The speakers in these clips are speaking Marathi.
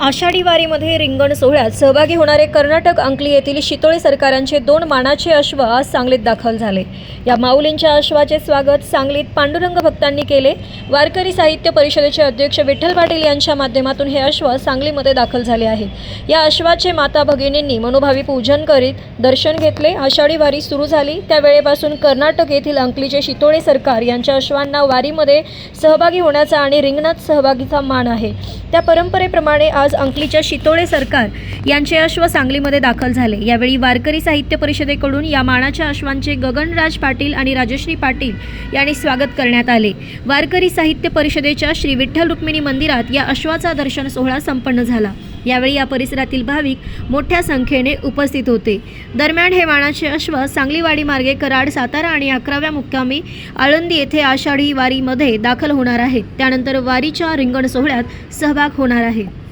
आषाढी वारीमध्ये रिंगण सोहळ्यात सहभागी होणारे कर्नाटक अंकली येथील शितोळे सरकारांचे दोन मानाचे अश्व आज सांगलीत दाखल झाले. या माऊलींच्या अश्वाचे स्वागत सांगलीत पांडुरंग भक्तांनी केले. वारकरी साहित्य परिषदेचे अध्यक्ष विठ्ठल पाटील यांच्या माध्यमातून हे अश्व सांगलीमध्ये दाखल झाले आहे. या अश्वाचे माता भगिनींनी मनोभावी पूजन करीत दर्शन घेतले. आषाढी वारी सुरू झाली. त्यावेळेपासून कर्नाटक येथील अंकलीचे शितोळे सरकार यांच्या अश्वांना वारीमध्ये सहभागी होण्याचा आणि रिंगणात सहभागीचा मान आहे. त्या परंपरेप्रमाणे आज अंकलीच्या शितोळे सरकार यांचे अश्व सांगलीमध्ये दाखल झाले. यावेळी वारकरी साहित्य परिषदेकडून या मानाच्या अश्वांचे गगनराज पाटील आणि राजश्री पाटील यांनी स्वागत करण्यात आले. वारकरी साहित्य परिषदेच्या श्री विठ्ठल रुक्मिणी मंदिरात या अश्वाचा दर्शन सोहळा संपन्न झाला. यावेळी या परिसरातील भाविक मोठ्या संख्येने उपस्थित होते. दरम्यान हे वाणाचे अश्व सांगलीवाडी मार्गे कराड सातारा आणि अकराव्या मुक्कामी आळंदी येथे आषाढी वारीमध्ये दाखल होणार आहेत त्यानंतर वारीच्या रिंगण सोहळ्यात सहभाग होणार आहे.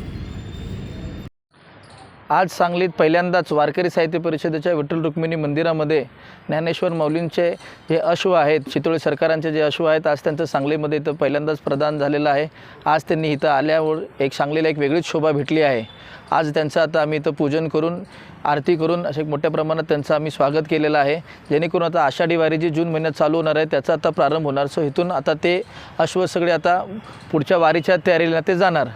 आज सांगलीत पहिल्यांदाच वारकरी साहित्य परिषदेच्या विठ्ठल रुक्मिणी मंदिरामध्ये ज्ञानेश्वर मौलींचे जे अश्व आहेत चितोळी सरकारांचे जे अश्व आहेत आज त्यांचं सांगलीमध्ये इथं पहिल्यांदाच प्रदान झालेलं आहे. आज त्यांनी इथं आल्यावर एक सांगलीला एक वेगळीच शोभा भेटली आहे. आज त्यांचं आता आम्ही इथं पूजन करून आरती करून असे मोठ्या प्रमाणात त्यांचं आम्ही स्वागत केलेलं आहे. जेणेकरून आता आषाढी वारी जी जून महिन्यात चालू होणार आहे त्याचा आता प्रारंभ होणार. सो इथून आता ते अश्व सगळे आता पुढच्या वारीच्या तयारीला ते जाणार.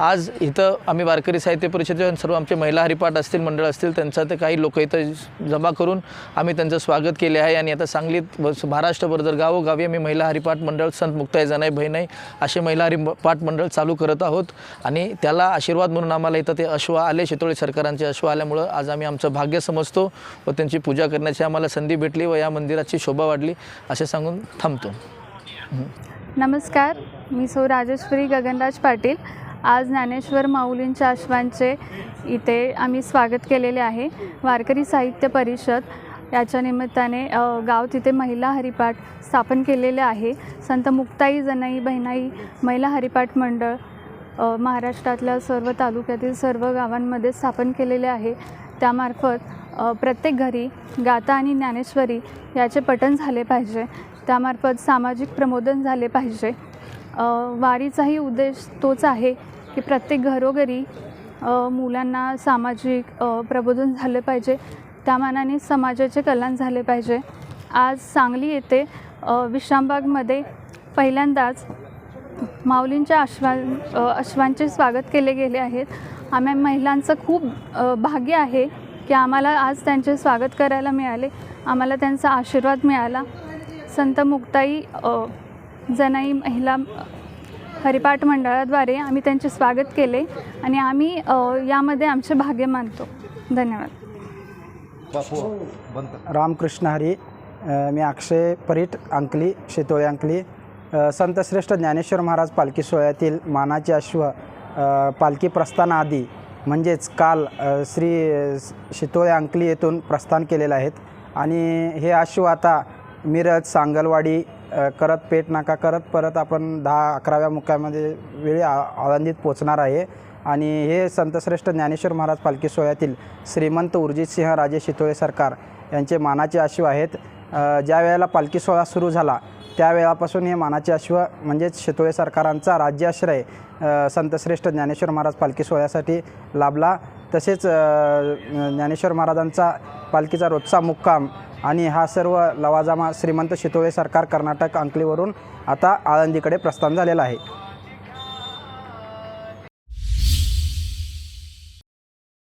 आज इथं आम्ही वारकरी साहित्य परिषदेचे सर्व आमचे महिला हरिपाठ असतील मंडळ असतील त्यांचा ते काही लोक इथं जमा करून आम्ही त्यांचं स्वागत केले आहे. आणि आता सांगलीत व महाराष्ट्रभर जर गावोगावी आम्ही महिला हरिपाठ मंडळ संत मुक्ताई जनाई बहिणाई असे महिला हरिपाठ मंडळ चालू करत आहोत. आणि त्याला आशीर्वाद म्हणून आम्हाला इथं ते अश्व आले शेतोळी सरकारांचे अश्व आल्यामुळं आज आम्ही आमचं भाग्य समजतो व त्यांची पूजा करण्याची आम्हाला संधी भेटली व या मंदिराची शोभा वाढली असे सांगून थांबतो. नमस्कार मी सौ राजेश्वरी गगनराज पाटील. आज ज्ञानेश्वर माऊलींच्या अश्वांचे इथे आम्ही स्वागत केलेले आहे. वारकरी साहित्य परिषद याच्या निमित्ताने गाव तिथे महिला हरिपाठ स्थापन केलेले आहे. संत मुक्ताई जनाई बहिणाई महिला हरिपाठ मंडळ महाराष्ट्रातल्या सर्व तालुक्यातील सर्व गावांमध्ये स्थापन केलेले आहे. त्यामार्फत प्रत्येक घरी गाथा आणि ज्ञानेश्वरी याचे पठण झाले पाहिजे. त्यामार्फत सामाजिक प्रमोदन झाले पाहिजे. वारीचाही उद्देश तोच आहे की प्रत्येक घरोघरी मुलांना सामाजिक प्रबोधन झालं पाहिजे. त्या मानाने समाजाचे कल्याण झाले पाहिजे. आज सांगली येथे विश्रामबागमध्ये पहिल्यांदाच माऊलींच्या अश्वा अश्वांचे स्वागत केले गेले आहेत. आम्ही महिलांचं खूप भाग्य आहे की आम्हाला आज त्यांचे स्वागत करायला मिळाले. आम्हाला त्यांचा आशीर्वाद मिळाला. संत मुक्ताई जनाई महिला हरिपाठ मंडळाद्वारे आम्ही त्यांचे स्वागत केले आणि आम्ही यामध्ये आमचे भाग्य मानतो. धन्यवाद. रामकृष्ण हरी मी अक्षय परीट अंकली शितोळे अंकली संतश्रेष्ठ ज्ञानेश्वर महाराज पालखी सोहळ्यातील मानाचे अश्व पालखी प्रस्थानाआधी म्हणजेच काल श्री शितोळे अंकली येथून प्रस्थान केलेले आहेत. आणि हे अश्व आता मिरज सांगलवाडी करत पेट नाका करत परत आपण दहा अकराव्या मुक्कामध्ये वेळी आ आळंदीत पोचणार आहे. आणि हे संतश्रेष्ठ ज्ञानेश्वर महाराज पालखी सोहळ्यातील श्रीमंत उर्जितसिंह राजे शितोळे सरकार यांचे मानाचे अश्व आहेत. ज्या वेळेला पालखी सोहळा सुरू झाला त्यावेळापासून हे मानाचे अश्व म्हणजेच शितोळे सरकारांचा राज्याश्रय संतश्रेष्ठ ज्ञानेश्वर महाराज पालखी सोहळ्यासाठी लाभला. तसेच ज्ञानेश्वर महाराजांचा पालखीचा रोजचा मुक्काम आणि हा सर्व लवाजामा श्रीमंत शितोळे सरकार कर्नाटक अंकलीवरून आता आळंदीकडे प्रस्थान झालेला आहे.